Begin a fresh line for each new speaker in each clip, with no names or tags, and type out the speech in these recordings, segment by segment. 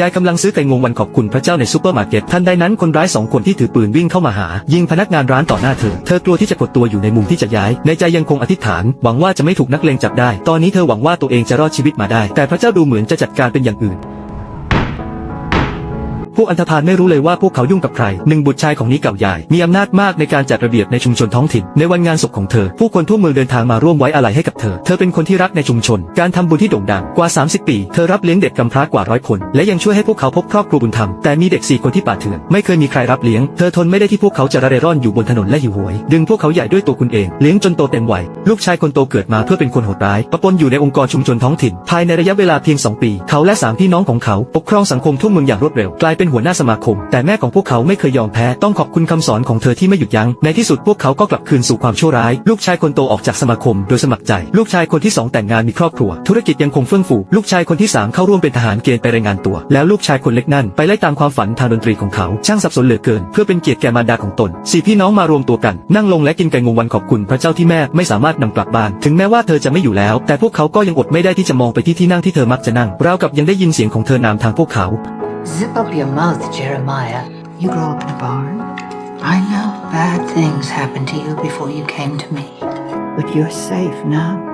ยายกำลังซื้อแตงโมวันขอบคุณพระเจ้าในซูเปอร์มาร์เก็ตทันใดนั้นคนร้ายสองคนที่ถือปืนวิ่งเข้ามาหา ยิงพนักงานร้านต่อหน้าเธอ เธอกลัวที่จะกดตัวอยู่ในมุมที่จะย้าย ในใจยังคงอธิษฐาน หวังว่าจะไม่ถูกนักเลงจับได้ ตอนนี้เธอหวังว่าตัวเองจะรอดชีวิตมาได้ แต่พระเจ้าดูเหมือนจะจัดการเป็นอย่างอื่น พวกอันธพาลไม่รู้เลยว่าพวกเขายุ่งกับใครหนึ่งบุตรชายของนี้เก่าใหญ่มีอำนาจมากในการจัดระเบียบในชุมชนท้องถิ่น ในวันงานศพของเธอ ผู้คนทั่วเมืองเดินทางมาร่วมไว้อาลัยให้กับเธอ เธอเป็นคนที่รักในชุมชน การทำบุญที่โด่งดังกว่า 30 ปี เธอรับเลี้ยงเด็กกำพร้ากว่าร้อยคน และยังช่วยให้พวกเขาพบครอบครัวบุญธรรม แต่มีเด็กสี่คนที่ป่าเถื่อนไม่เคยมีใครรับเลี้ยง เธอทนไม่ได้ที่พวกเขาจะระเร่ร่อนอยู่บนถนนและหิวโหย ดึงพวกเขาใหญ่ด้วยตัวคุณเอง เลี้ยงจนโตเต็มวัย ลูกชายคนโตเกิดมาเพื่อเป็นคนโหดร้ายปะปนอยู่ในองค์กรชุมชนท้องถิ่น ภายในระยะเวลาเพียง 2 ปี เขาและสามพี่น้องของเขาปกครองสังคมทั่วเมืองอย่างรวดเร็ว กลายเป็นหัวหน้าสมาคม แต่แม่ของพวกเขาไม่เคยยอมแพ้ต้องขอบคุณคำสอนของเธอที่ไม่หยุดยัง้งในที่สุดพวกเขาก็กลับคืนสู่ความชั่วร้าย ลูกชายคนโตออกจากสมาคม โดยสมัครใจ ลูกชายคนที่สองแต่งงานมีครอบครัว ธุรกิจยังคงเฟื่องฟูลูกชายคนที่สามเข้าร่วมเป็นทหารเกณฑ์ไปรายงานตัว แล้วลูกชายคนเล็กนั่นไปไล่ตามความฝันทางดนตรีของเขา ช่างสับสนเหลือเกิน เพื่อเป็นเกียรติแก่มารดาของตนสี่พี่น้องมารวมตัวกัน นั่งลงและกินไก่งวงวันขอบคุณพระเจ้าที่แม่ไม่สามารถนำกลับบ้าน ถึงแม้ว่าเธอจะไม่อยู่แล้ว แต่พวกเขาก็ยังอดไม่ได้ที่จะมองไปที่ที่นั่งที่เธอมักจะนั่งราวกับยังได้ยินเสียงของเธอนามทางพวกเขา
Zip up your mouth, Jeremiah. You grow up in a barn. I know bad things happened to you before you came to me. But you're safe now.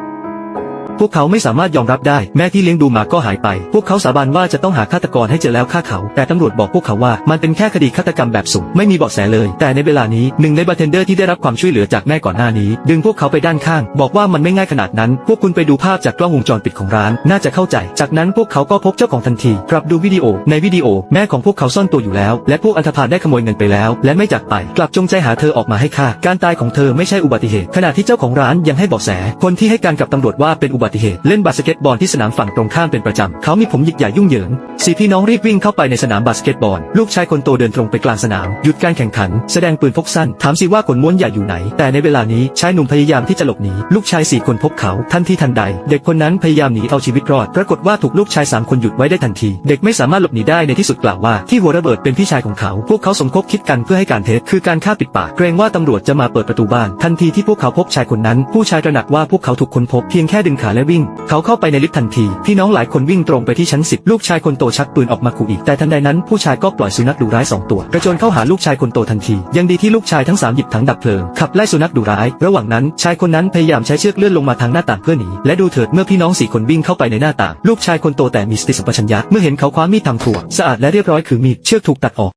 พวกเขาไม่สามารถยอมรับได้ แม่ที่เลี้ยงดูมาก็หายไป พวกเขาสาบานว่าจะต้องหาฆาตกรให้เจอแล้วฆ่าเขา แต่ตำรวจบอกพวกเขาว่ามันเป็นแค่คดีฆาตกรรมแบบสุ่มไม่มีเบาะแสเลย แต่ในเวลานี้หนึ่งในบาร์เทนเดอร์ที่ได้รับความช่วยเหลือจากแม่ก่อนหน้านี้ ดึงพวกเขาไปด้านข้าง บอกว่ามันไม่ง่ายขนาดนั้น พวกคุณไปดูภาพจากกล้องวงจรปิดของร้าน น่าจะเข้าใจ จากนั้นพวกเขาก็พบเจ้าของทันทีกลับดูวิดีโอ ในวิดีโอ แม่ของพวกเขาซ่อนตัวอยู่แล้ว และพวกอันธพาลได้ขโมยเงินไปแล้ว และไม่จากไป กลับจงใจหาเธอออกมาให้ฆ่าการตายของเธอไม่ใช่อุบัติเหตุ ขณะที่เจ้าของร้านยังให้เบาะแส คนที่ให้การกับตำรวจว่าเป็นอุบัติเหตุ เล่นบาสเกตบอลที่สนามฝั่งตรงข้ามเป็นประจำ เขามีผมหยิกใหญ่ยุ่งเหยิง สี่พี่น้องรีบวิ่งเข้าไปในสนามบาสเกตบอล ลูกชายคนโตเดินตรงไปกลางสนาม หยุดการแข่งขัน แสดงปืนพกสั้น ถามสิว่าขนม้วนใหญ่อยู่ไหน แต่ในเวลานี้ชายหนุ่มพยายามที่จะหลบหนี ลูกชายสี่คนพบเขาทันทีทันใด เด็กคนนั้นพยายามหนีเอาชีวิตรอด ปรากฏว่าถูกลูกชายสามคนหยุดไว้ได้ทันที เด็กไม่สามารถหลบหนีได้ในที่สุดกล่าวว่า ที่หัวระเบิดเป็นพี่ชายของเขา พวกเขาสมคบคิดกันเพื่อให้การเท็จคือการฆ่าปิดปาก เกรงว่าตำรวจจะมาเปิดประตูบ้าน ทันทีที่พวกเขาพบชายคนนั้น ผู้ชายตระหนักว่าพวกเขาถูกคนพบเพียงแค่ดึงขาและวิ่ง เขาเข้าไปในลิฟต์ทันที พี่น้องหลายคนวิ่งตรงไปที่ชั้นสิบลูกชายคนโตชักปืนออกมาขู่อีก แต่ทันใดนั้นผู้ชายก็ปล่อยสุนัขดุร้ายสองตัวกระโจนเข้าหาลูกชายคนโตทันที ยังดีที่ลูกชายทั้งสามหยิบถังดับเพลิงขับไล่สุนัขดุร้าย ระหว่างนั้นชายคนนั้นพยายามใช้เชือกเลื่อนลงมาทางหน้าต่างเพื่อหนีและดูเถิดเมื่อพี่น้องสี่คนวิ่งเข้าไปในหน้าต่าง ลูกชายคนโตแต่มีสติสัมปชัญญะเมื่อเห็นเขาคว้ามีดทำครัวสะอาดและเรียบร้อยคือมีดเชือกถูกตัดออก